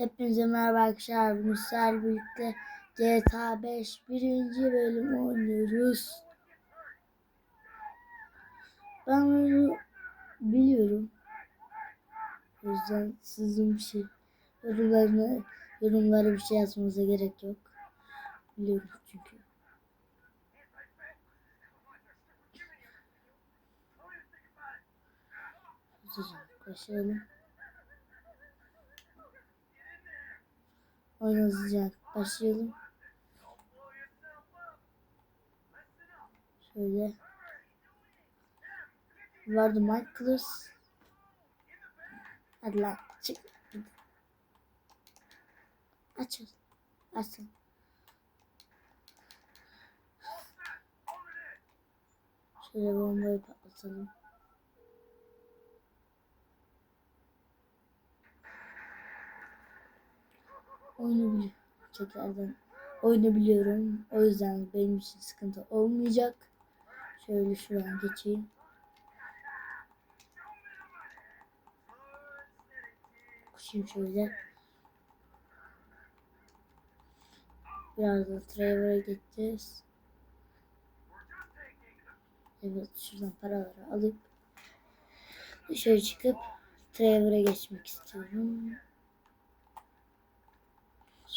Hepinize merhaba arkadaşlar. Sizlerle birlikte GTA 5 birinci bölüm oynuyoruz. Ben oyunu biliyorum. O yüzden sizin bir şey yorumlarına, yorumlara bir şey yazmanıza gerek yok. Biliyorum çünkü. Hızlıca başlayalım. Hızlıca başlayalım. Şöyle. Vardı Michaelis. Hadi lan çık. Açın. Açın. Şöyle bombayı patlatalım. Oyunu. Tekrardan oyunu biliyorum. O yüzden benim için sıkıntı olmayacak. Şöyle şuradan geçeyim. Koşayım şöyle. Birazdan Trevor'a gideceğiz. Evet şuradan paraları alıp dışarı çıkıp Trevor'a geçmek istiyorum.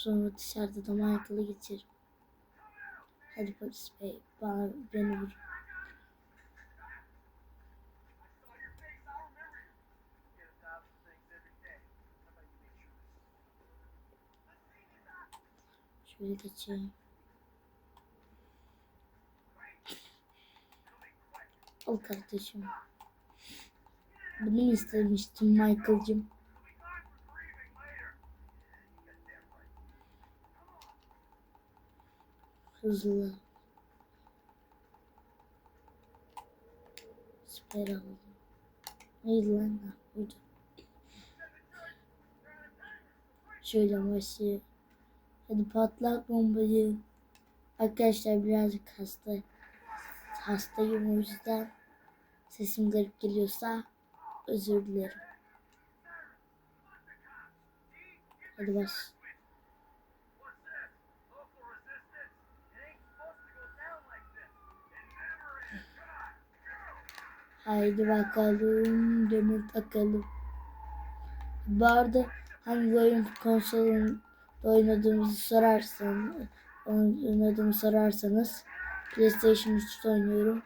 Sonra dışarıda da Michael'ı geçerim. Hadi polis bey bana beni vur. Şöyle geçeyim. Al kardeşim. Bunu istemiştim Michael'cım? Hızlı. Süper aldım. Neydi lan? Ha, buydu. Şöyle başlayayım. Hadi patlat bombayı. Arkadaşlar birazcık hasta. Hastayım o yüzden sesim garip geliyorsa özür dilerim. Hadi baş. Haydi bakalım demek bakalım. Bu arada hangi oyun konsolun oynadığımızı sorarsan oynadığımı sorarsanız PlayStation 3'te oynuyorum.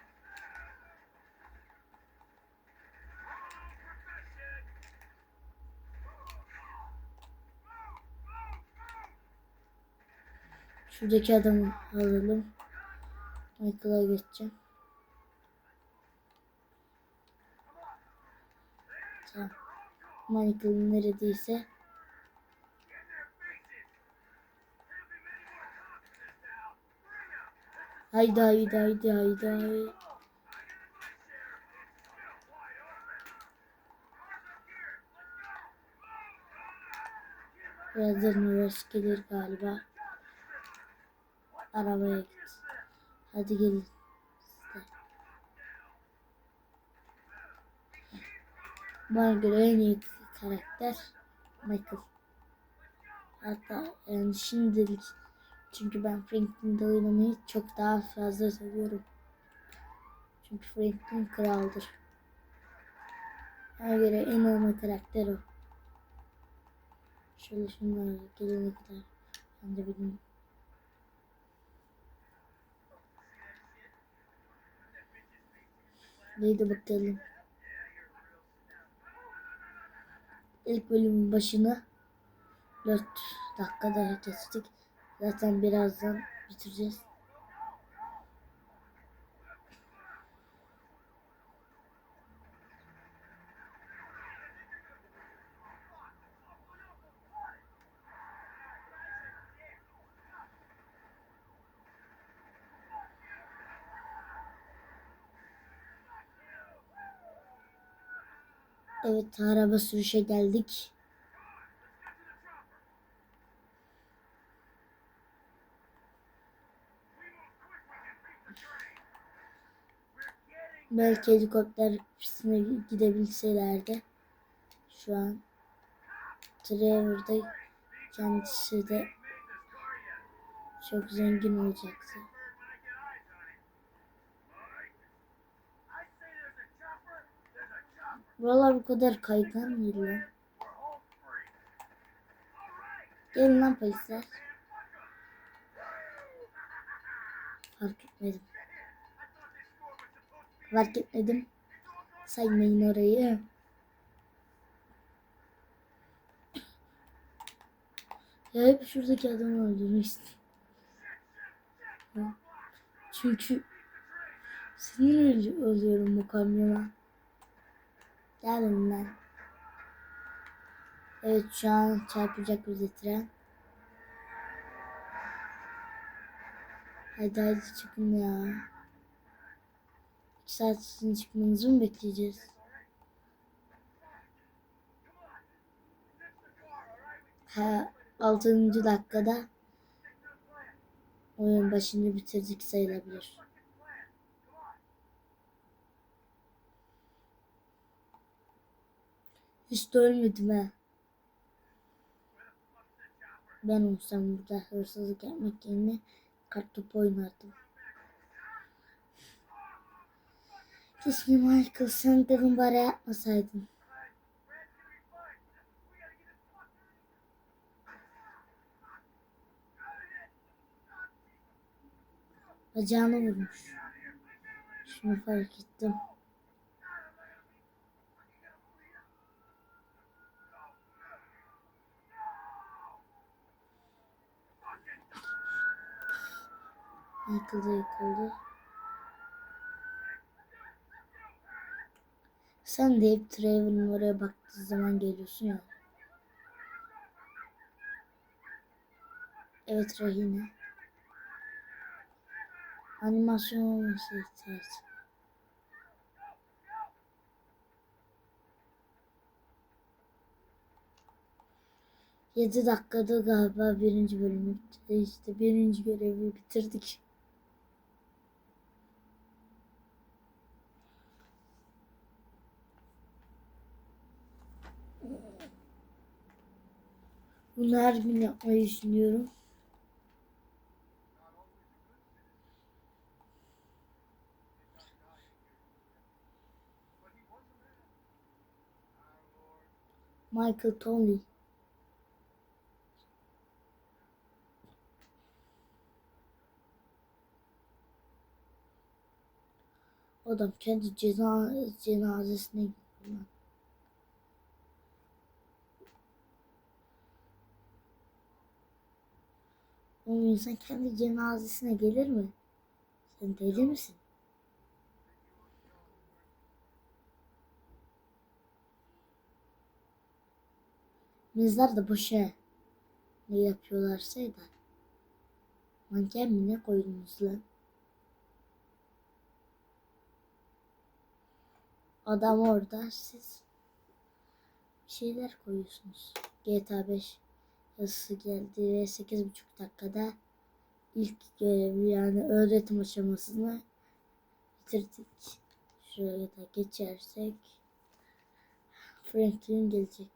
Şuradaki adamı alalım. Michael'a geçeceğim. Tamam. Michael neredeyse. Haydi haydi haydi haydi haydi. Birazdan uğraş gelir galiba. Arabaya git. Hadi gelin. Bana göre en iyi karakter Michael. Hatta yani şimdilik çünkü ben Franklin'de oynamayı çok daha fazla seviyorum. Çünkü Franklin kraldır. Bana göre en olma karakter o. Şöyle şunlar gelene kadar ben de bilmiyorum. Neydi bakalım. İlk bölümün başına 4 dakikada geçtik. Zaten birazdan bitireceğiz. Evet araba sürüşe geldik. Belki helikopter pistine gidebilselerdi. Şu an Trevor'da kendisi de çok zengin olacaktı. Buralar bu kadar kaygan değil lan. Gelin lan polisler. Fark etmedim. Fark etmedim. Saymayın orayı. Ya hep şuradaki adamı öldürmek istiyorum. Çünkü sinir oluyorum bu kamyona. Gelin lan. Evet şu an çarpacak bize tren. Hadi hadi çıkın ya. İki saat sizin çıkmanızı mı bekleyeceğiz? Ha, 6. dakikada oyun başını bitirdik sayılabilir. Hiç de ölmedim ha. Ben olsam burada hırsızlık yapmak yerine kartopu oynardım. Keşke Michael sen dedim bari yapmasaydın. Bacağını vurmuş. Şunu fark ettim. Da yıkıldı. Sen de hep Trevor'ın oraya baktığı zaman geliyorsun ya. Evet Rahine. Animasyon olması ihtiyaç. Yedi dakikada galiba birinci bölümü. İşte birinci görevi bitirdik. Bunu her gün yapmayı düşünüyorum. Michael Tolley. Adam kendi ceza, cenazesine gidiyor. Lan. O insan kendi cenazesine gelir mi? Sen deli misin? Mezar da boşa ne yapıyorlarsa da. Manken mi ne koydunuz lan? Adam orada siz bir şeyler koyuyorsunuz. GTA 5 yazısı geldi ve 8,5 dakikada ilk görevi yani öğretim aşamasını bitirdik. Şuraya da geçersek Franklin gelecek.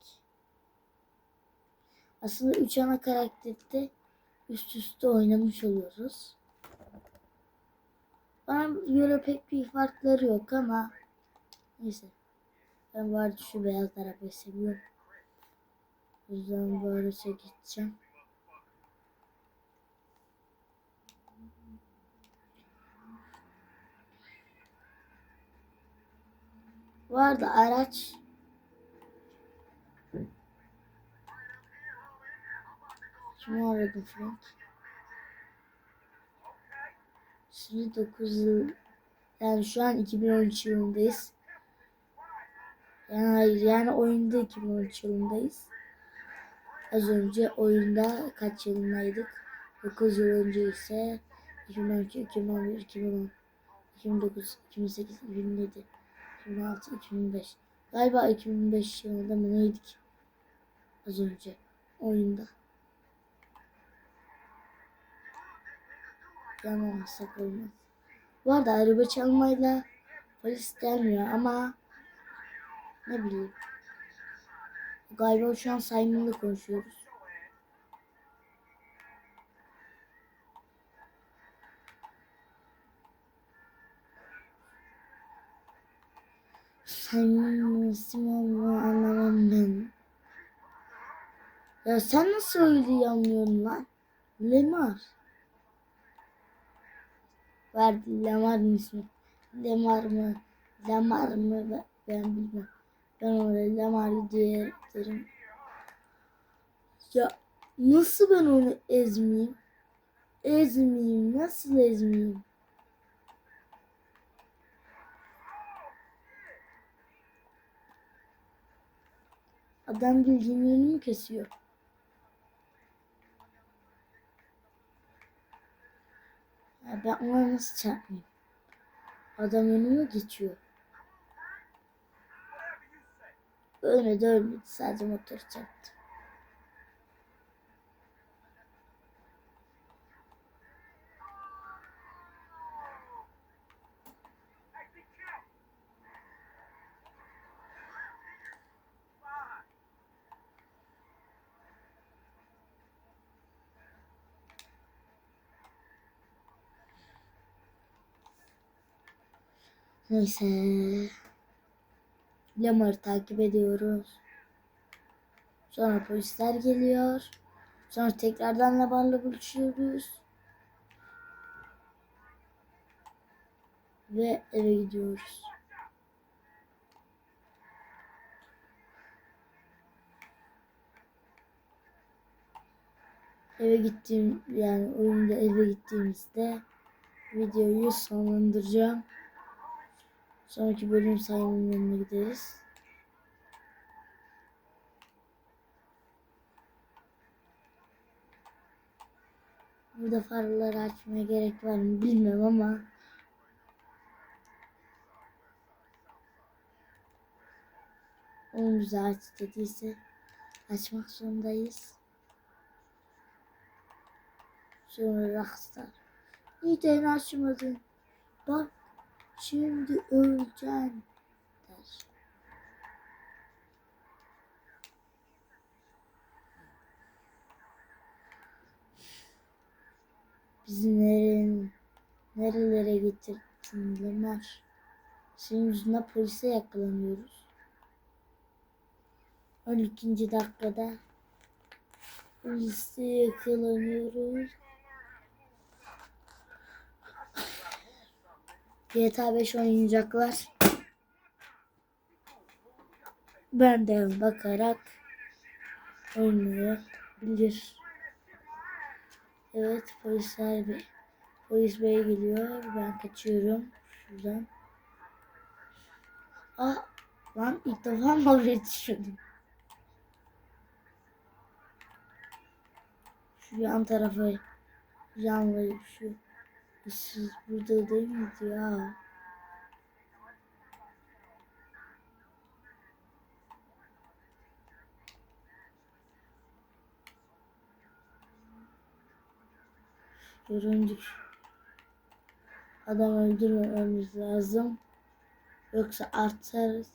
Aslında üç ana karakterde üst üste oynamış oluyoruz. Bana göre pek bir farkları yok ama neyse. Ben arada şu beyaz arabayı seviyorum. Yüzden bu araca gideceğim. Arada araç Kimi aradım Frank? Şimdi 9 yıl yani şu an 2013 yılındayız. Yani hayır yani oyunda 2013 yılındayız. Az önce oyunda kaç yılındaydık? 9 yıl önce ise 2012, 2011, 2010, 2009, 2008, 2007, 2006, 2005. Galiba 2005 yılında mı neydik? Az önce oyunda. Yanılmasak olmaz. Bu arada araba çalmayla polis gelmiyor ama ne bileyim. Galiba şu an Simon'la konuşuyoruz. Simon isim olduğunu anlamam ben. Ya sen nasıl öyle yanıyorsun lan? Lemar. Verdi Lemar'ın ismi. Lemar mı? Lemar mı? Ben bilmem. Ben ona Lemar diye. Ya nasıl ben onu ezmeyeyim? Ezmeyeyim. Nasıl ezmeyeyim? Adam bildiğin önümü kesiyor. Ya ben ona nasıl çarpmayayım? Adam önüme geçiyor. Ölmedi ölmedi. Sadece motor çarptı. Neyse. Lamar'ı takip ediyoruz. Sonra polisler geliyor. Sonra tekrardan Lamar'la buluşuyoruz. Ve eve gidiyoruz. Eve gittiğim yani oyunda eve gittiğimizde videoyu sonlandıracağım. Sonraki bölüm sayımının yanına gideriz. Burada farları açmaya gerek var mı bilmem ama onun bize aç dediyse açmak zorundayız. Sonra Rockstar. Neden açmadın? Bak Şimdi öleceksin der. Bizi nereye, nerelere getirdin Lemer? Senin yüzünden polise yakalanıyoruz. 12. dakikada polise yakalanıyoruz. GTA 5 oynayacaklar. Ben de bakarak oynayabilir. Evet polisler bey. Polis bey geliyor. Ben kaçıyorum. Şuradan. Aa lan ilk defa mı oraya düşürdüm? Şu yan tarafa yanlayıp şu siz burada değil miydi ya? Göründük. Adam öldürmememiz lazım. Yoksa artarız.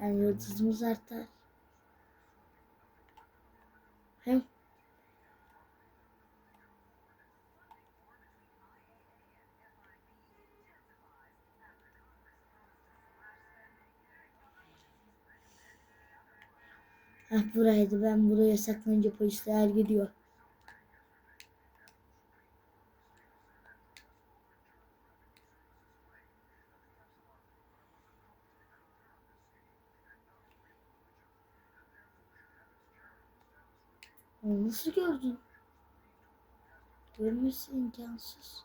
Yani yıldızımız artar. Hem Heh, buraydı. Ben buraya saklanınca polisler gidiyor. Onu nasıl gördün? Görmesi imkansız.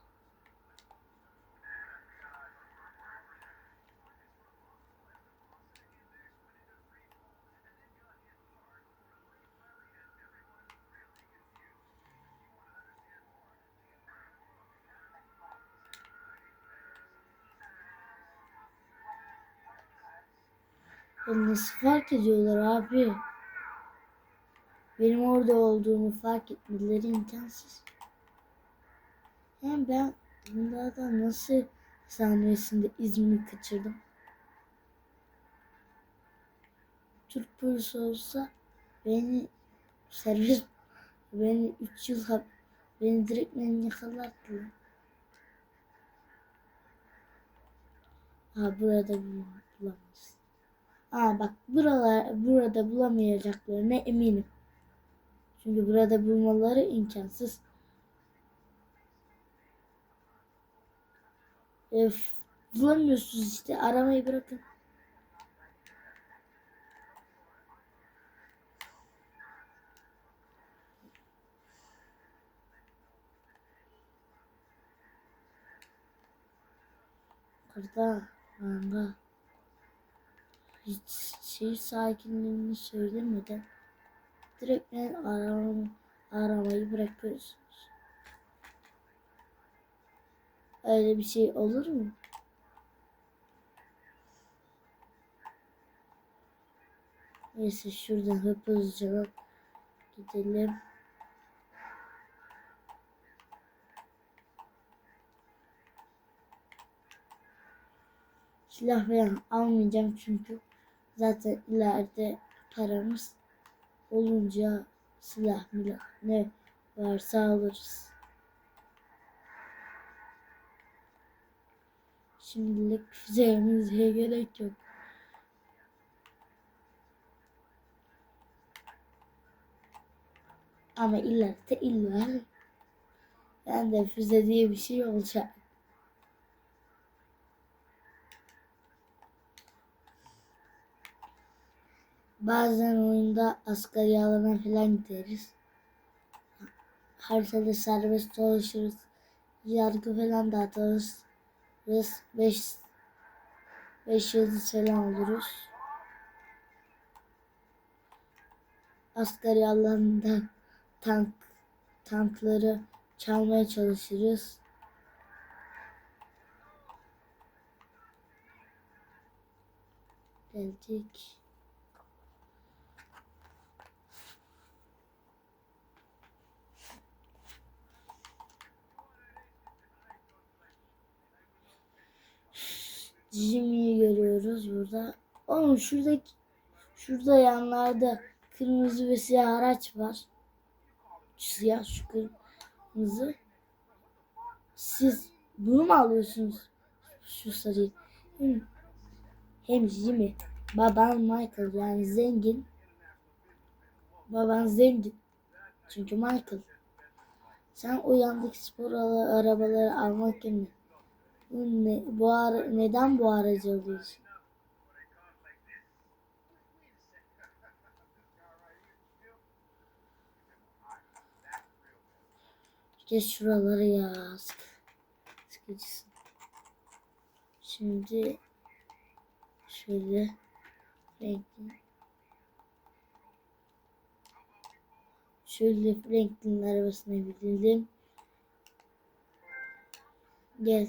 Ya nasıl fark ediyorlar abi? Benim orada olduğumu fark etmeleri imkansız. Hem ben bunlardan nasıl saniyesinde İzmir'i kaçırdım? Türk polisi olsa beni serbest beni 3 yıl hap beni direkt beni yakalardılar. Ha burada bulamaz. Aa bak buralar burada bulamayacaklarına eminim. Çünkü burada bulmaları imkansız. Öf, bulamıyorsunuz işte aramayı bırakın. Kırda, manga. Hiç şey sakinliğini söylemeden direkt aram, aramayı bırakıyorsunuz. Öyle bir şey olur mu? Neyse şuradan hızlıca gidelim. Silah falan almayacağım çünkü zaten ileride paramız olunca silah milah ne varsa alırız. Şimdilik füzemize gerek yok. Ama ileride illa ben de füze diye bir şey olacak. Bazen oyunda asgari alana falan gideriz. Haritada serbest dolaşırız. Yargı falan dağıtırız. 5 5 yıldız falan oluruz. Asgari alanında tank tankları çalmaya çalışırız. Geldik. Jimmy'yi görüyoruz burada. Oğlum şuradaki şurada yanlarda kırmızı ve siyah araç var. Siyah şu kırmızı. Siz bunu mu alıyorsunuz? Şu sarıyı. Hem, hem Jimmy. Baban Michael yani zengin. Baban zengin. Çünkü Michael. Sen o yandaki spor arabaları almak yerine ne, bu ara, neden bu aracı alıyorsun? Geç şuraları ya. Sık, sıkıcısın. Şimdi şöyle Franklin şöyle Franklin'in arabasına bindim. Gel.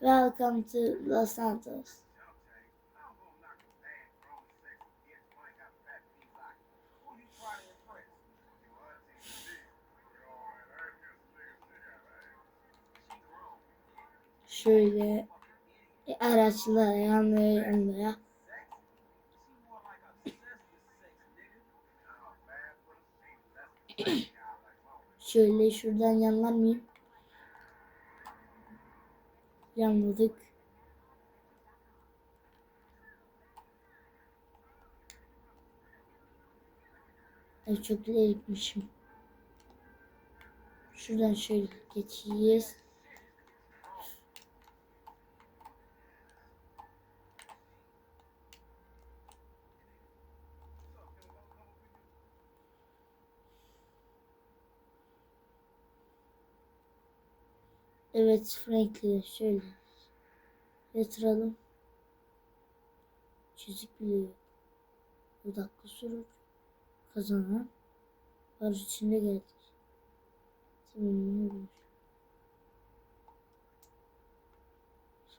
Welcome to Los Santos. Şöyle e, araçlara yanlaya. Şöyle şuradan yanlar mıyım? Yanladık. Ay çok ileri gitmişim. Şuradan şöyle geçeceğiz. Evet Franklin şöyle yatıralım. Çizik bile yok. Odaklı soru kazanan barış içinde geldi. Tamam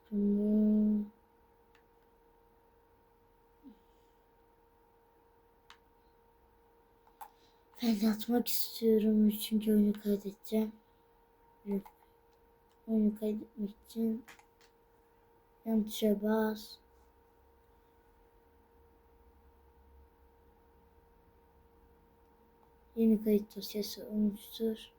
Tamam. Ben yatmak istiyorum çünkü oyunu kaydedeceğim. Evet. Oyunu kaydetmek için yan tuşa bas. Yeni kayıt dosyası olmuştur.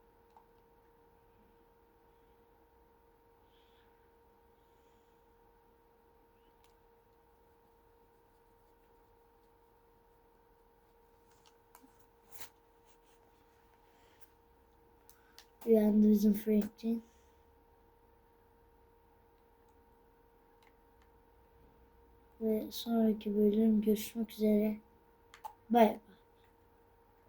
Uyandırdım Franklin. Ve sonraki bölüm görüşmek üzere. Bay bay.